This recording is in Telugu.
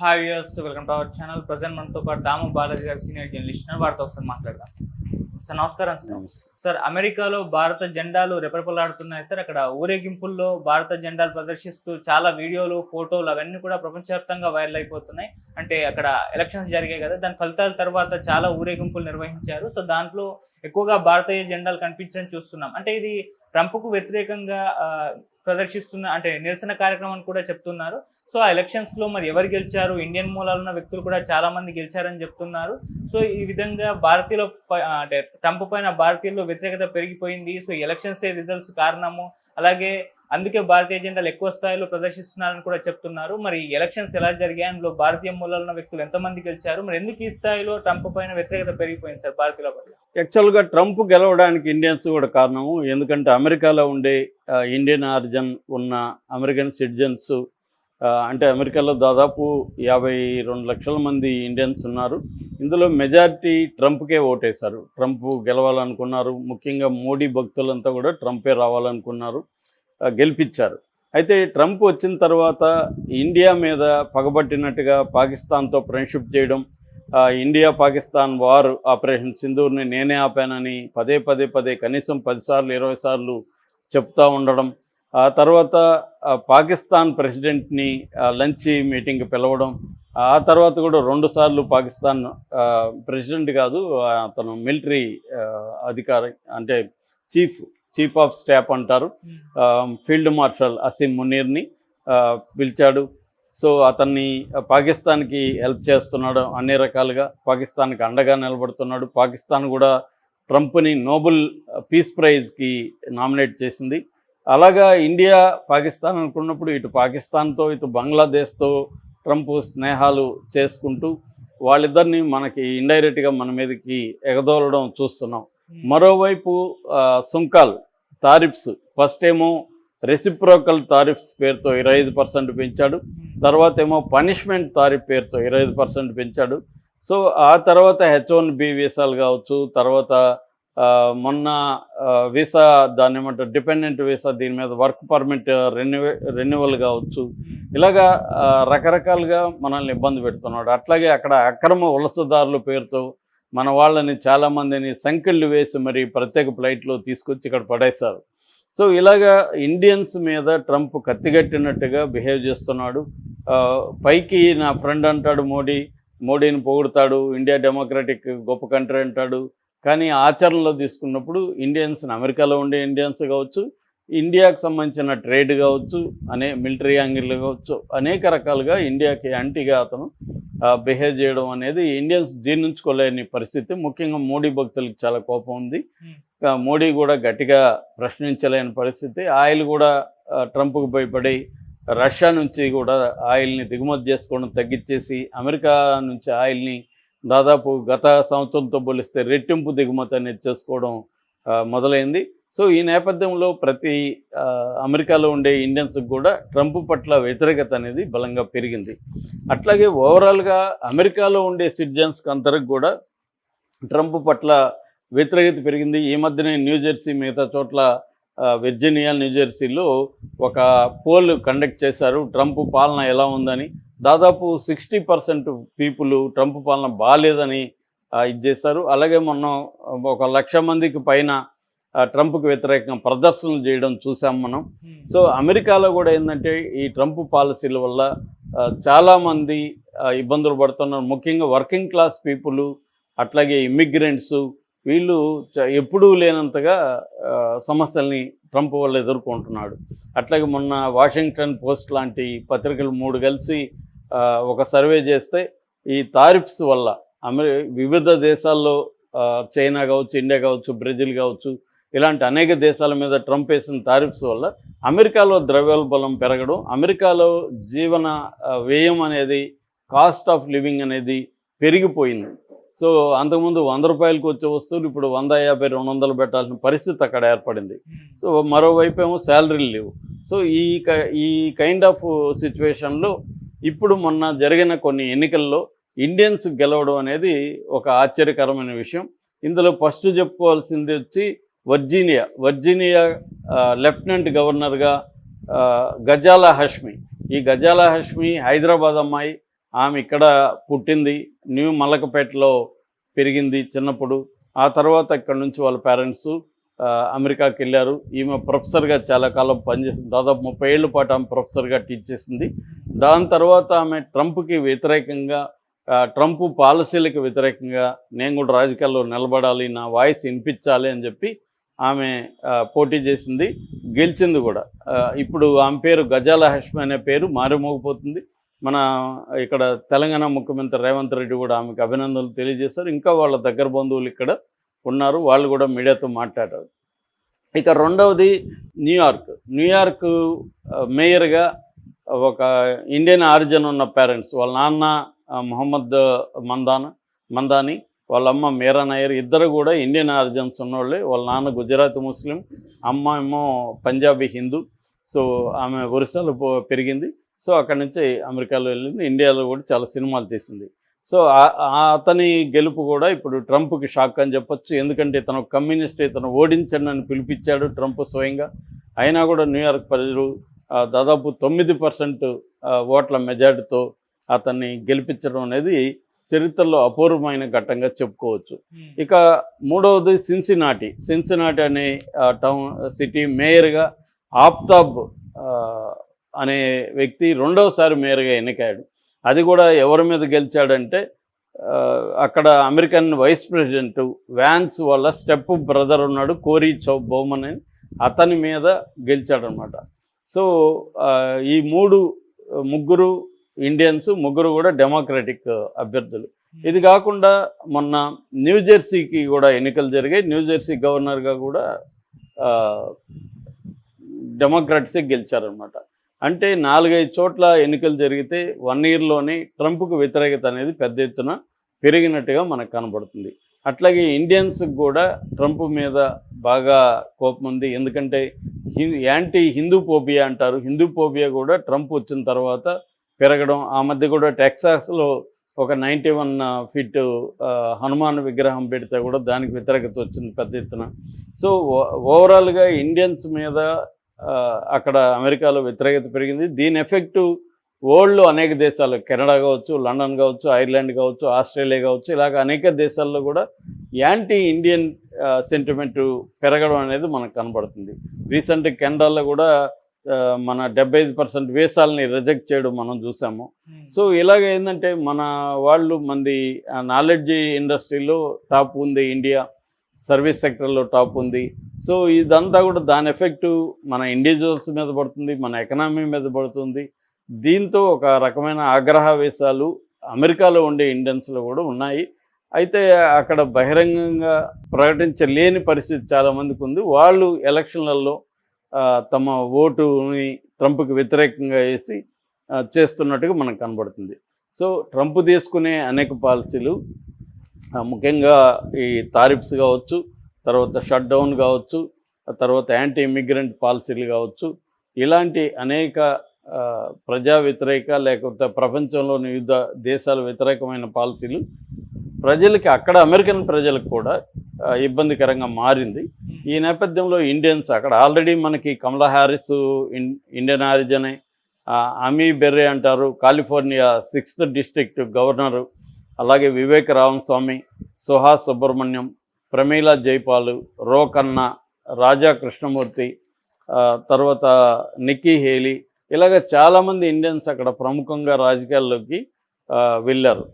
Hi viewers welcome to our channel present మనతో పాటు దాము బాలాజీ గారు సీనియర్ జర్నలిస్ట్. వారితో ఒకసారి మాట్లాడదాం. సార్ నమస్కారం సార్ సార్ అమెరికాలో భారత జెండాలు రెపరెపలాడుతున్నాయి సార్ అక్కడ ఊరేగింపుల్లో భారత జెండాలు ప్రదర్శిస్తూ చాలా వీడియోలు ఫోటోలు అవన్నీ కూడా ప్రపంచవ్యాప్తంగా వైరల్ అయిపోతున్నాయి. అంటే అక్కడ ఎలక్షన్స్ జరిగాయి కదా. దాని ఫలితాల తర్వాత చాలా ఊరేగింపులు నిర్వహించారు. సో దాంట్లో ఎక్కువగా భారతీయ జెండాలు కనిపించడం చూస్తున్నాం. అంటే ఇది ట్రంప్కు వ్యతిరేకంగా ప్రదర్శిస్తున్న అంటే నిరసన కార్యక్రమం కూడా చెప్తున్నారు. సో ఆ ఎలక్షన్స్లో మరి ఎవరు గెలిచారు? ఇండియన్ మూలాలు ఉన్న వ్యక్తులు కూడా చాలామంది గెలిచారని చెప్తున్నారు. సో ఈ విధంగా భారతీయుల ప- అంటే ట్రంప్ పైన భారతీయుల్లో వ్యతిరేకత పెరిగిపోయింది. సో ఎలక్షన్స్ రిజల్ట్స్ కారణము? అలాగే అందుకే భారతీయ జెండాలు ఎక్కువ స్థాయిలో ప్రదర్శిస్తున్నారని కూడా చెప్తున్నారు. మరి ఎలక్షన్స్ ఎలా జరిగాయి? అందులో భారతీయ మూలాలు ఉన్న వ్యక్తులు ఎంతమంది గెలిచారు? మరి ఎందుకు ఈ స్థాయిలో ట్రంప్ పైన వ్యతిరేకత పెరిగిపోయింది సార్ భారతీయుల పట్ల? యాక్చువల్గా ట్రంప్ గెలవడానికి ఇండియన్స్ కూడా కారణము. ఎందుకంటే అమెరికాలో ఉండే ఇండియన్ ఆరిజన్ ఉన్న అమెరికన్ సిటిజన్స్ అంటే అమెరికాలో దాదాపు యాభై రెండు లక్షల మంది ఇండియన్స్ ఉన్నారు. ఇందులో మెజారిటీ ట్రంప్కే ఓటేశారు. ట్రంప్ గెలవాలనుకున్నారు. ముఖ్యంగా మోడీ భక్తులంతా కూడా ట్రంపే రావాలనుకున్నారు. గెలిపించారు. అయితే ట్రంప్ వచ్చిన తర్వాత ఇండియా మీద పగబట్టినట్టుగా పాకిస్తాన్తో ఫ్రెండ్షిప్ చేయడం ఇండియా పాకిస్తాన్ వార్ ఆపరేషన్ సింధూర్ని నేనే ఆపానని పదే పదే పదే కనీసం పదిసార్లు ఇరవై సార్లు చెప్తా ఉండడం ఆ తర్వాత పాకిస్తాన్ ప్రెసిడెంట్ని లంచ్ మీటింగ్కి పిలవడం ఆ తర్వాత కూడా రెండు సార్లు పాకిస్తాన్ ప్రెసిడెంట్ కాదు అతను మిలిటరీ అధికారి అంటే చీఫ్ చీఫ్ ఆఫ్ స్టాఫ్ అంటారు. ఆ, ఫీల్డ్ మార్షల్ అసీం మునీర్ని పిలిచాడు. సో అతన్ని పాకిస్తాన్కి హెల్ప్ చేస్తున్నాడు అన్ని రకాలుగా. పాకిస్తాన్కి అండగా నిలబడుతున్నాడు. పాకిస్తాన్ కూడా ట్రంప్ని నోబెల్ పీస్ ప్రైజ్కి నామినేట్ చేసింది. అలాగా ఇండియా పాకిస్తాన్ అనుకున్నప్పుడు ఇటు పాకిస్తాన్తో ఇటు బంగ్లాదేశ్తో ట్రంప్ స్నేహాలు చేసుకుంటూ వాళ్ళిద్దరిని మనకి ఇండైరెక్ట్గా మన మీదకి ఎగదోలడం చూస్తున్నాం. మరోవైపు ఆ, సుంకాల్ తారిఫ్స్ ఫస్ట్ ఏమో రెసిప్రోకల్ తారిఫ్స్ పేరుతో ఇరవై ఐదు పర్సెంట్ పెంచాడు. తర్వాత ఏమో పనిష్మెంట్ తారిఫ్ పేరుతో ఇరవై ఐదు పర్సెంట్ పెంచాడు. సో ఆ తర్వాత హెచ్ వన్ బి వీసాలు కావచ్చు తర్వాత మొన్న వీసా దాన్ని ఏమంటారు డిపెండెంట్ వీసా దీని మీద వర్క్ పర్మిట్ రెన్యూ రెన్యువల్ కావచ్చు. ఇలాగా రకరకాలుగా మనల్ని ఇబ్బంది పెడుతున్నాడు. అట్లాగే అక్కడ అక్రమ వలసదారుల పేరుతో మన వాళ్ళని చాలామందిని సంకెళ్ళు వేసి మరి ప్రత్యేక ఫ్లైట్లో తీసుకొచ్చి ఇక్కడ పడేశారు. సో ఇలాగా ఇండియన్స్ మీద ట్రంప్ కత్తిగట్టినట్టుగా బిహేవ్ చేస్తున్నాడు. పైకి నా ఫ్రెండ్ అంటాడు మోడీ మోడీని పొగుడతాడు ఇండియా డెమోక్రటిక్ గొప్ప కంట్రీ అంటాడు. కానీ ఆచరణలో తీసుకున్నప్పుడు ఇండియన్స్ని అమెరికాలో ఉండే ఇండియన్స్ కావచ్చు ఇండియాకు సంబంధించిన ట్రేడ్ కావచ్చు అనే మిలిటరీ యాంగిల్ కావచ్చు అనేక రకాలుగా ఇండియాకి యాంటీగా అతను బిహేవ్ చేయడం అనేది ఇండియన్స్ జీర్ణించుకోలేని పరిస్థితి. ముఖ్యంగా మోడీ భక్తులకు చాలా కోపం ఉంది. ఆ, మోడీ కూడా గట్టిగా ప్రశ్నించలేని పరిస్థితి. ఆయిల్ కూడా ట్రంప్కు భయపడి రష్యా నుంచి కూడా ఆయిల్ని దిగుమతి చేసుకోవడం తగ్గించేసి అమెరికా నుంచి ఆయిల్ని దాదాపు గత సంవత్సరంతో పోలిస్తే రెట్టింపు దిగుమతి అనేది చేసుకోవడం మొదలైంది. సో ఈ నేపథ్యంలో ప్రతి అమెరికాలో ఉండే ఇండియన్స్కి కూడా ట్రంప్ పట్ల వ్యతిరేకత అనేది బలంగా పెరిగింది. అట్లాగే ఓవరాల్గా అమెరికాలో ఉండే సిటిజన్స్కి అందరికి కూడా ట్రంప్ పట్ల వ్యతిరేకత పెరిగింది. ఈ మధ్యనే న్యూ జెర్సీ మిగతా చోట్ల ఆ, న్యూజెర్సీలో న్యూ జెర్సీలో ఒక పోల్ కండక్ట్ చేశారు. ట్రంప్ పాలన ఎలా ఉందని దాదాపు సిక్స్టీ పర్సెంట్ పీపుల్ ట్రంప్ పాలన బాగాలేదని ఇది చేశారు. అలాగే మొన్న ఒక లక్ష మందికి పైన ట్రంప్కి వ్యతిరేకంగా ప్రదర్శనలు చేయడం చూసాం మనం. సో అమెరికాలో కూడా ఏంటంటే ఈ ట్రంప్ పాలసీల వల్ల చాలామంది ఇబ్బందులు పడుతున్నారు. ముఖ్యంగా వర్కింగ్ క్లాస్ పీపుల్ అట్లాగే ఇమ్మిగ్రెంట్స్ వీళ్ళు ఎప్పుడూ లేనంతగా సమస్యల్ని ట్రంప్ వల్ల ఎదుర్కొంటున్నాడు. అట్లాగే మొన్న వాషింగ్టన్ పోస్ట్ లాంటి పత్రికలు మూడు కలిసి ఒక సర్వే చేస్తే ఈ తారిఫ్స్ వల్ల అమెరి వివిధ దేశాల్లో చైనా కావచ్చు ఇండియా కావచ్చు బ్రెజిల్ కావచ్చు ఇలాంటి అనేక దేశాల మీద ట్రంప్ వేసిన తారిఫ్స్ వల్ల అమెరికాలో ద్రవ్యోల్బలం పెరగడం అమెరికాలో జీవన వ్యయం అనేది కాస్ట్ ఆఫ్ లివింగ్ అనేది పెరిగిపోయింది. సో అంతకుముందు వంద రూపాయలకు వచ్చే వస్తువులు ఇప్పుడు వంద యాభై రెండు వందలు పెట్టాల్సిన పరిస్థితి అక్కడ ఏర్పడింది. సో మరోవైపు ఏమో శాలరీలు లేవు. సో ఈ క- ఈ కైండ్ ఆఫ్ సిచ్యువేషన్లో ఇప్పుడు మొన్న జరిగిన కొన్ని ఎన్నికల్లో ఇండియన్స్ గెలవడం అనేది ఒక ఆశ్చర్యకరమైన విషయం. ఇందులో ఫస్ట్ చెప్పుకోవాల్సింది వచ్చి వర్జీనియా. వర్జీనియా లెఫ్టినెంట్ గవర్నర్గా గజాల హష్మి. ఈ గజాల హష్మి హైదరాబాద్ అమ్మాయి. ఆమె ఇక్కడ పుట్టింది. న్యూ మలకపేటలో పెరిగింది చిన్నప్పుడు. ఆ తర్వాత ఇక్కడ నుంచి వాళ్ళ పేరెంట్స్ అమెరికాకి వెళ్ళారు. ఈమె ప్రొఫెసర్గా చాలా కాలం పనిచేసింది. దాదాపు ముప్పై ఏళ్ళ పాటు ఆమె ప్రొఫెసర్గా టీచ్ చేసింది. దాని తర్వాత ఆమె ట్రంప్కి వ్యతిరేకంగా ట్రంప్ పాలసీలకు వ్యతిరేకంగా నేను కూడా రాజకీయాల్లో నిలబడాలి నా వాయిస్ వినిపించాలి అని చెప్పి ఆమె పోటీ చేసింది గెలిచింది కూడా. ఇప్పుడు ఆమె పేరు గజాల హష్మి అనే పేరు మారుమోగిపోతుంది. మన ఇక్కడ తెలంగాణ ముఖ్యమంత్రి రేవంత్ రెడ్డి కూడా ఆమెకు అభినందనలు తెలియజేశారు. ఇంకా వాళ్ళ దగ్గర బంధువులు ఇక్కడ ఉన్నారు వాళ్ళు కూడా మీడియాతో మాట్లాడారు. ఇక రెండవది న్యూయార్క్. న్యూయార్క్ మేయర్గా ఒక ఇండియన్ ఆరిజిన్ ఉన్న పేరెంట్స్ వాళ్ళ నాన్న మొహమ్మద్ మందాన్ మందాని వాళ్ళ అమ్మ మీరా నాయర్ ఇద్దరు కూడా ఇండియన్ ఆరిజిన్స్ ఉన్నోళ్ళే. వాళ్ళ నాన్న గుజరాత్ ముస్లిం అమ్మ ఏమో పంజాబీ హిందూ. సో ఆమె ఒరిస్సాలో పెరిగింది. సో అక్కడి నుంచి అమెరికాలో వెళ్ళింది. ఇండియాలో కూడా చాలా సినిమాలు తీసింది. సో అతని గెలుపు కూడా ఇప్పుడు ట్రంప్కి షాక్ అని చెప్పొచ్చు. ఎందుకంటే ఇతను కమ్యూనిస్ట్ ఇతను ఓడించండి అని పిలిపించాడు ట్రంప్ స్వయంగా. అయినా కూడా న్యూయార్క్ ప్రజలు దాదాపు తొమ్మిది పర్సెంట్ ఓట్ల మెజార్టీతో అతన్ని గెలిపించడం అనేది చరిత్రలో అపూర్వమైన ఘట్టంగా చెప్పుకోవచ్చు. ఇక మూడవది సిన్సినాటి. సిన్సినాటి అనే టౌన్ సిటీ మేయర్గా ఆఫ్తాబ్ ఆ, అనే వ్యక్తి రెండవసారి మేయర్గా ఎన్నికయ్యాడు. అది కూడా ఎవరి మీద గెలిచాడంటే అక్కడ అమెరికన్ వైస్ ప్రెసిడెంట్ వ్యాన్స్ వాళ్ళ స్టెప్ బ్రదర్ ఉన్నాడు కోరీ చౌ బౌమన్ అని అతని మీద గెలిచాడనమాట. సో ఈ మూడు ముగ్గురు ఇండియన్స్ ముగ్గురు కూడా డెమోక్రటిక్ అభ్యర్థులు. ఇది కాకుండా మొన్న న్యూజెర్సీకి కూడా ఎన్నికలు జరిగాయి. న్యూజెర్సీ గవర్నర్గా కూడా డెమోక్రాట్సే గెలిచారనమాట అంటే నాలుగైదు చోట్ల ఎన్నికలు జరిగితే వన్ ఇయర్లోనే ట్రంప్కు వ్యతిరేకత అనేది పెద్ద ఎత్తున పెరిగినట్టుగా మనకు కనబడుతుంది. అట్లాగే ఇండియన్స్కి కూడా ట్రంప్ మీద బాగా కోపం ఉంది. ఎందుకంటే యాంటీ హిందూ పోబియా అంటారు. హిందూ పోబియా కూడా ట్రంప్ వచ్చిన తర్వాత పెరగడం ఆ మధ్య కూడా టెక్సాస్లో ఒక నైంటీ వన్ ఫీట్ హనుమాన్ విగ్రహం పెడితే కూడా దానికి వ్యతిరేకత వచ్చింది పెద్ద ఎత్తున. సో ఓవరాల్గా ఇండియన్స్ మీద అక్కడ అమెరికాలో వ్యతిరేకత పెరిగింది. దీని ఎఫెక్టు వరల్డ్లో అనేక దేశాలు కెనడా కావచ్చు లండన్ కావచ్చు ఐర్లాండ్ కావచ్చు ఆస్ట్రేలియా కావచ్చు ఇలాగ అనేక దేశాల్లో కూడా యాంటీ ఇండియన్ సెంటిమెంట్ పెరగడం అనేది మనకు కనబడుతుంది. రీసెంట్ కెనడాలో కూడా మన డెబ్బై ఐదు పర్సెంట్ వేసాలని రిజెక్ట్ చేయడం మనం చూసాము. సో ఇలాగ ఏంటంటే మన వాళ్ళు మంది నాలెడ్జ్ ఇండస్ట్రీలో టాప్ ఉంది ఇండియా సర్వీస్ సెక్టర్లో టాప్ ఉంది. సో ఇదంతా కూడా దాని ఎఫెక్టు మన ఇండివిజువల్స్ మీద పడుతుంది మన ఎకనామీ మీద పడుతుంది. దీంతో ఒక రకమైన ఆగ్రహవేశాలు అమెరికాలో ఉండే ఇండియన్స్లో కూడా ఉన్నాయి. అయితే అక్కడ బహిరంగంగా ప్రకటించలేని పరిస్థితి చాలామందికి ఉంది. వాళ్ళు ఎలక్షన్లలో తమ ఓటుని ట్రంప్కి వ్యతిరేకంగా వేసి చేస్తున్నట్టుగా మనకు కనబడుతుంది. సో ట్రంప్ తీసుకునే అనేక పాలసీలు ముఖ్యంగా ఈ తారిఫ్స్ కావచ్చు తర్వాత షట్ డౌన్ కావచ్చు తర్వాత యాంటీ ఇమిగ్రెంట్ పాలసీలు కావచ్చు ఇలాంటి అనేక ప్రజా వ్యతిరేక లేకపోతే ప్రపంచంలోని వివిధ దేశాల వ్యతిరేకమైన పాలసీలు ప్రజలకి అక్కడ అమెరికన్ ప్రజలకు కూడా ఇబ్బందికరంగా మారింది. ఈ నేపథ్యంలో ఇండియన్స్ అక్కడ ఆల్రెడీ మనకి కమలా హ్యారిస్ ఇన్ ఇండియన్ ఆరిజనే అమీ బెర్రే అంటారు. California sixth district governor. అలాగే వివేక్ రామస్వామి సుహాస్ సుబ్రహ్మణ్యం ప్రమీల జైపాలు రోకన్న రాజా కృష్ణమూర్తి తర్వాత నిక్కీ హేలీ ఇలాగ చాలామంది ఇండియన్స్ అక్కడ ప్రముఖంగా రాజకీయాల్లోకి వెళ్ళారు.